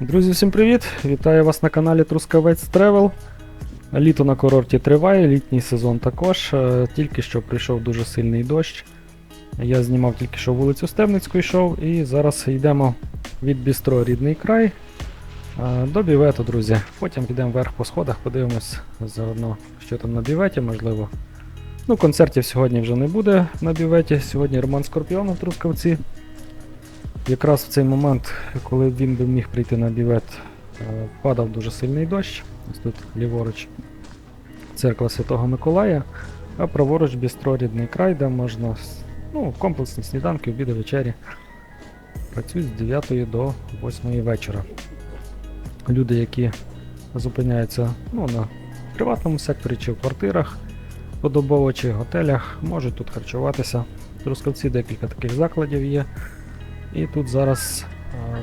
Друзі, всім привіт! Вітаю вас на каналі Трускавець Тревел. Літо на курорті триває, літній сезон також. Е, Тільки що прийшов дуже сильний дощ. Я знімав тільки що вулицю Стебницьку йшов, і зараз йдемо від Бістро Рідний край е, до бівету, друзі. Потім підемо вверх по сходах, подивимось заодно, що там на біветі, можливо. Ну, концертів сьогодні вже не буде на біветі. Сьогодні Роман Скорпіон у Трускавці. Якраз в цей момент, коли він би міг прийти на бівет, е, падав дуже сильний дощ. Ось тут ліворуч церква Святого Миколая, а праворуч бістро рідний край, де можна ну, комплексні сніданки, обіди, вечері. Працюють з 9 до 8 вечора. Люди, які зупиняються ну, на приватному секторі чи в квартирах, подобово чи готелях, можуть тут харчуватися. В Трускавці декілька таких закладів є. І тут зараз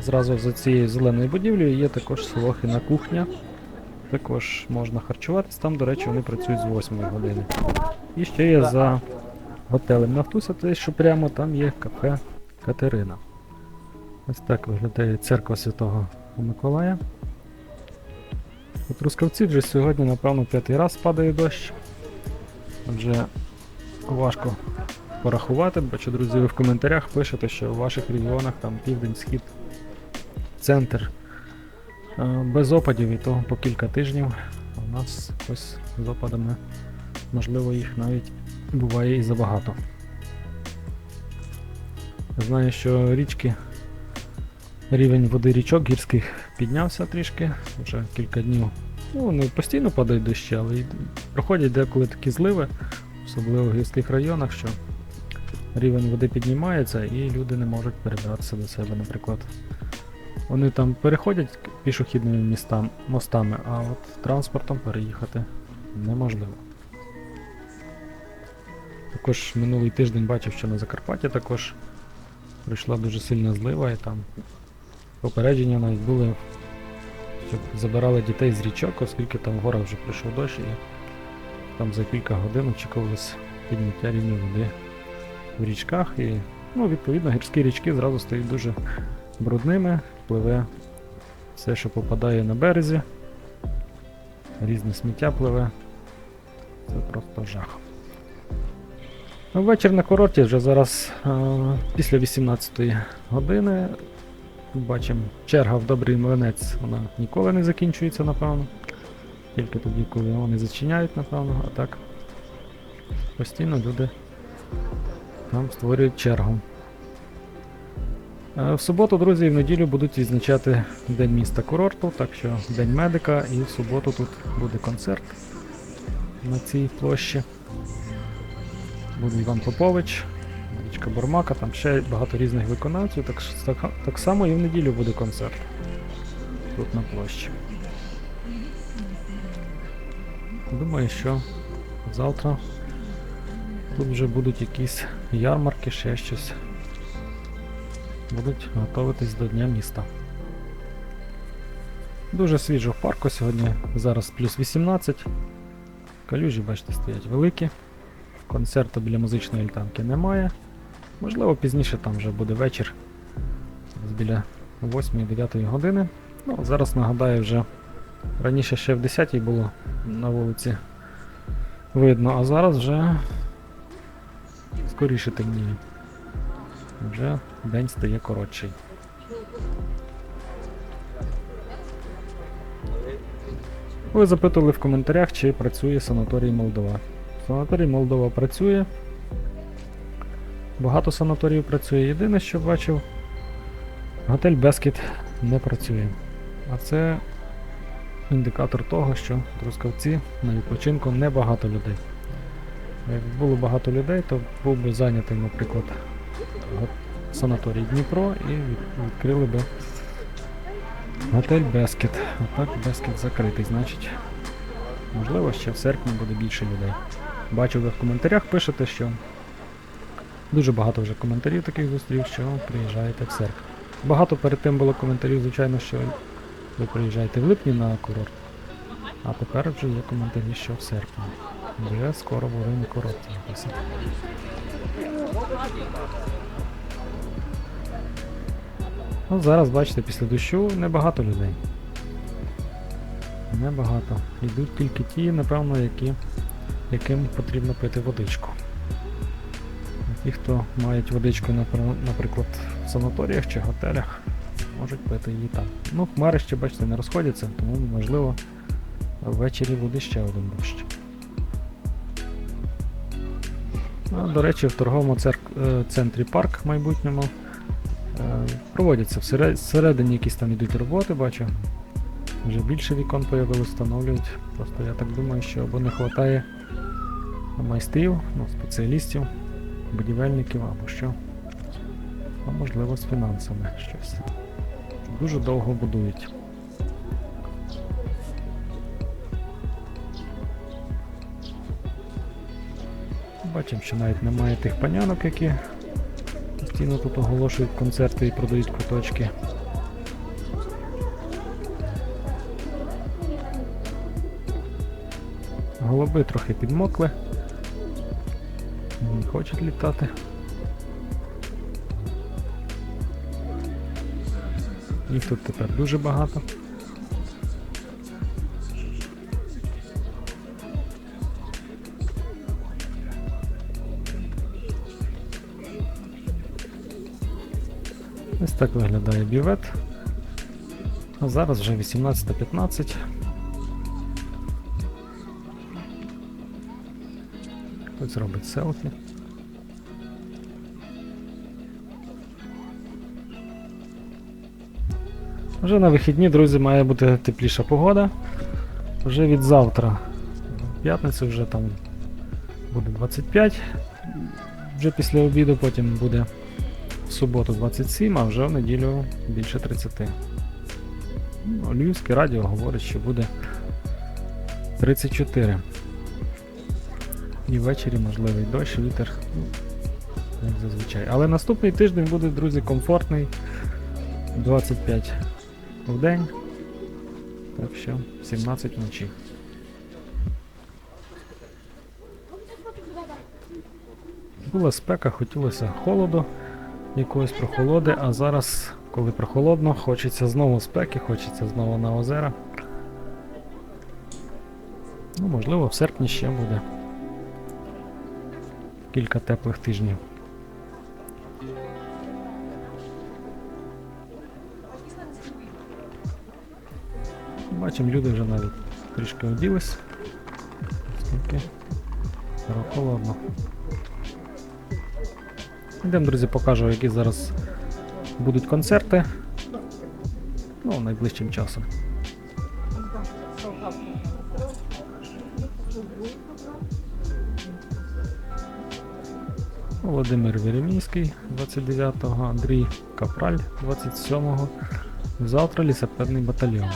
зразу за цією зеленою будівлею є також Солохина кухня. Також можна харчуватись. Там, до речі, вони працюють з 8 години. І ще є за готелем Нафтуся, те, що прямо там є кафе Катерина. Ось так виглядає церква Святого Миколая. У Трускавці вже сьогодні, напевно, п'ятий раз падає дощ. Вже важко порахувати. Бачу, друзі, ви в коментарях пишете, що в ваших регіонах там південь, схід, центр е, без опадів і то по кілька тижнів. У нас ось з опадами, можливо, їх навіть буває і забагато. Знаю, що річки, рівень води річок гірських піднявся трішки, вже кілька днів. Ну, не постійно падають дощі, але проходять деколи такі зливи, особливо в гірських районах, що рівень води піднімається і люди не можуть перебратися до себе, наприклад. Вони там переходять пішохідними містам, мостами, а от транспортом переїхати неможливо. Також минулий тиждень бачив, що на Закарпатті також прийшла дуже сильна злива і там попередження навіть були, щоб забирали дітей з річок, оскільки там в горах вже прийшов дощ і там за кілька годин очікувалось підняття рівня води в річках і, ну, відповідно, гірські річки зразу стають дуже брудними, пливе все, що попадає на березі, різне сміття пливе. Це просто жах. Ну, Вечір на курорті вже зараз після 18 години. Бачимо, черга в добрий млинець, вона ніколи не закінчується, напевно. Тільки тоді, коли вони зачиняють, напевно, а так постійно люди там створюють чергу. Е, В суботу, друзі, і в неділю будуть відзначати День міста курорту, так що День медика, і в суботу тут буде концерт на цій площі. Буде Іван Попович, Річка Бурмака, там ще багато різних виконавців, так, так, так само і в неділю буде концерт тут на площі. Думаю, що завтра тут вже будуть якісь ярмарки, ще щось будуть готуватись до Дня міста. Дуже свіжо в парку сьогодні. Зараз плюс 18. Калюжі, бачите, стоять великі. Концерту біля музичної альтанки немає. Можливо, пізніше там вже буде вечір. Біля 8-9 години. Ну, зараз нагадаю, вже раніше ще в 10 було на вулиці видно, а зараз вже скоріше темніє. Вже день стає коротший. Ви запитували в коментарях, чи працює санаторій Молдова. Санаторій Молдова працює. Багато санаторіїв працює. Єдине, що бачив, готель Бескіт не працює. А це індикатор того, що в Трускавці на відпочинку небагато людей. Якби було багато людей, то був би зайнятий, наприклад, санаторій Дніпро і відкрили би готель Бескіт. А так Бескіт закритий, значить. Можливо, ще в серпні буде більше людей. Бачу, ви в коментарях пишете, що дуже багато вже коментарів таких зустрів, що приїжджаєте в серпні. Багато перед тим було коментарів, звичайно, що ви приїжджаєте в липні на курорт. А тепер вже є коментарі, що в серпні. Вже скоро буде на курорті написано. Ну, зараз, бачите, після дощу небагато людей. Небагато. Йдуть тільки ті, напевно, які, яким потрібно пити водичку. Ті, хто мають водичку, наприклад, в санаторіях чи готелях, можуть пити її там. Ну, хмари ще, бачите, не розходяться, тому можливо ввечері буде ще один дощ. А, до речі, в торговому е, центрі парк в майбутньому е, проводяться всередині якісь там йдуть роботи, бачу. Вже більше вікон появилось, встановлюють. Просто я так думаю, що або не вистачає майстрів, ну, спеціалістів, будівельників або що. А можливо з фінансами щось. Дуже довго будують. Бачимо, що навіть немає тих панянок, які постійно тут оголошують концерти і продають куточки. Голуби трохи підмокли. Не хочуть літати. Їх тут тепер дуже багато. Ось так виглядає бювет. А зараз вже 18.15. Хтось робить селфі. Вже на вихідні, друзі, має бути тепліша погода. Вже від завтра. В п'ятницю вже там буде 25. Вже після обіду, потім буде суботу 27, а вже в неділю більше 30. Ну, Львівське радіо говорить, що буде 34. І ввечері можливий дощ, вітер, ну, як зазвичай. Але наступний тиждень буде, друзі, комфортний. 25 в день. Так що 17 вночі. Була спека, хотілося холоду, якоїсь прохолоди, а зараз, коли прохолодно, хочеться знову спеки, хочеться знову на озера. Ну, можливо, в серпні ще буде кілька теплих тижнів. Бачимо, люди вже навіть трішки оділись. Оскільки холодно. Йдемо, друзі, покажу, які зараз будуть концерти. Ну, найближчим часом. Володимир Вєремінський 29-го, Андрій Капраль 27-го. Завтра лісопедний батальйон.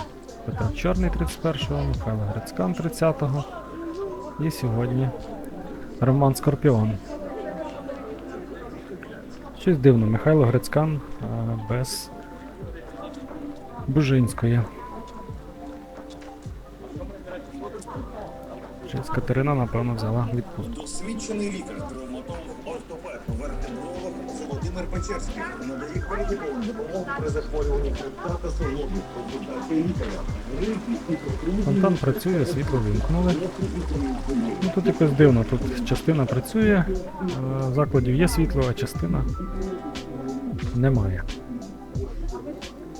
Петро Чорний 31-го, Михайло Грицькан 30-го. І сьогодні Роман Скорпіон. Щось дивно, Михайло Грицькан без Бужинської. Катерина, напевно, взяла відпустку. Досвідчений лікар, травматолог, Володимир Печерський надає кваліфіковану допомогу при захворюванні хребта та суглобів, консультації лікаря. Фонтан працює, світло вимкнули. Ну, тут якось дивно, тут частина працює, е, закладів є світло, а частина немає.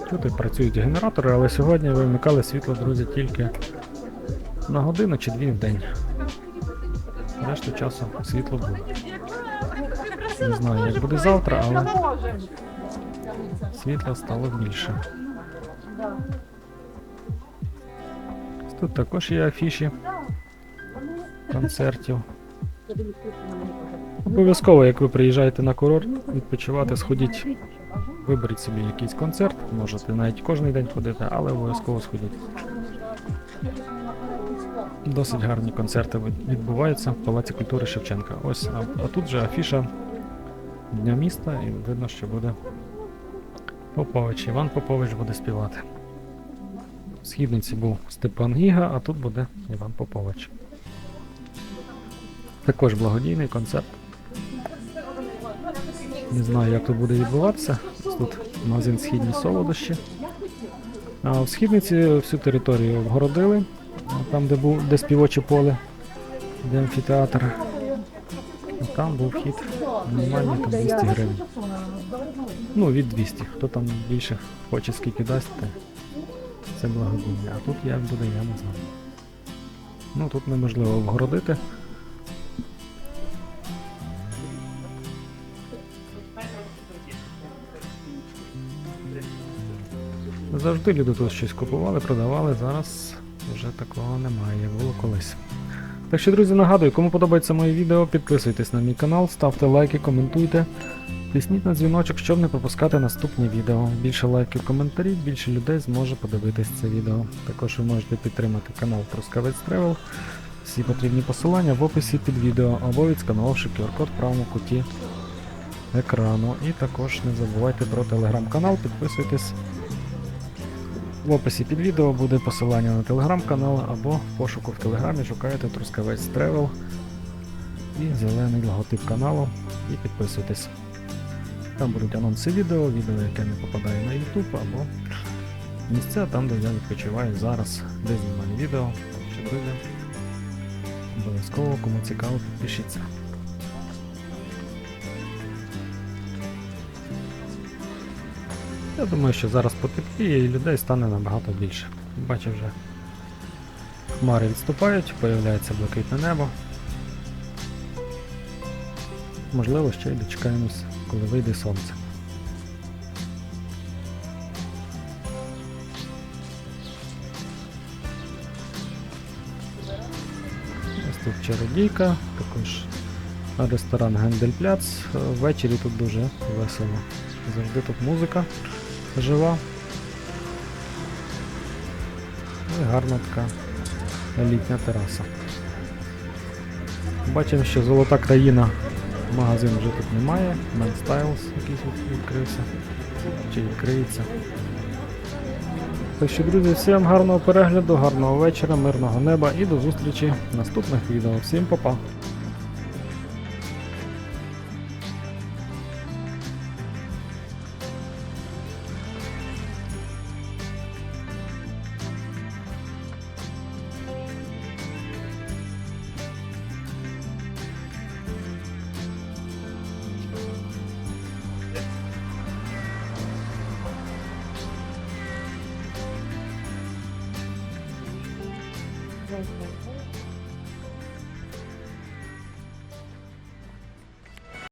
Тут працюють генератори, але сьогодні вимикали світло, друзі, тільки на годину чи дві в день. Решту часу світло буде. Не знаю, як буде завтра, але світла стало більше. Тут також є афіші концертів. Обов'язково, як ви приїжджаєте на курорт, відпочивати, сходіть, виберіть собі якийсь концерт. Можете навіть кожен день ходити, але обов'язково сходіть. Досить гарні концерти відбуваються в Палаці культури Шевченка. Ось, а, а тут же афіша Дня міста, і видно, що буде Попович. Іван Попович буде співати. В східниці був Степан Гіга, а тут буде Іван Попович. Також благодійний концерт. Не знаю, як тут буде відбуватися. Тут магазин Східні солодощі. А в східниці всю територію обгородили, там, де був де співоче поле, де амфітеатр. А там був вхід мінімальний там 200 гривень. Ну, від 200. Хто там більше хоче, скільки дасть, то це благодійне. А тут як буде, я не знаю. Ну тут неможливо обгородити. Завжди люди тут щось купували, продавали, зараз вже такого немає, було колись. Так що, друзі, нагадую, кому подобається моє відео, підписуйтесь на мій канал, ставте лайки, коментуйте. Тисніть на дзвіночок, щоб не пропускати наступні відео. Більше лайків, коментарів, більше людей зможе подивитись це відео. Також ви можете підтримати канал Трускавець Travel. Всі потрібні посилання в описі під відео або відсканувавши QR-код в правому куті екрану. І також не забувайте про телеграм-канал, підписуйтесь. В описі під відео буде посилання на телеграм-канал або в пошуку в телеграмі шукаєте Трускавець Travel і зелений логотип каналу і підписуйтесь. Там будуть анонси відео, відео, яке не попадає на YouTube, або місця там, де я відпочиваю зараз, де знімаю відео. Що, друзі, обов'язково, кому цікаво, підпишіться. Я думаю, що зараз потепліє і людей стане набагато більше. Бачу вже хмари відступають, появляється блакитне небо. Можливо, ще й дочекаємось, коли вийде сонце. Ось тут чародійка, також ресторан Гендель-Пляц. Ввечері тут дуже весело. Завжди тут музика жива. Ну і гарна така літня тераса. Бачимо, що золота країна магазин вже тут немає. Man Styles якийсь відкрився. Чи відкриється. Так що, друзі, всім гарного перегляду, гарного вечора, мирного неба і до зустрічі в наступних відео. Всім па-па!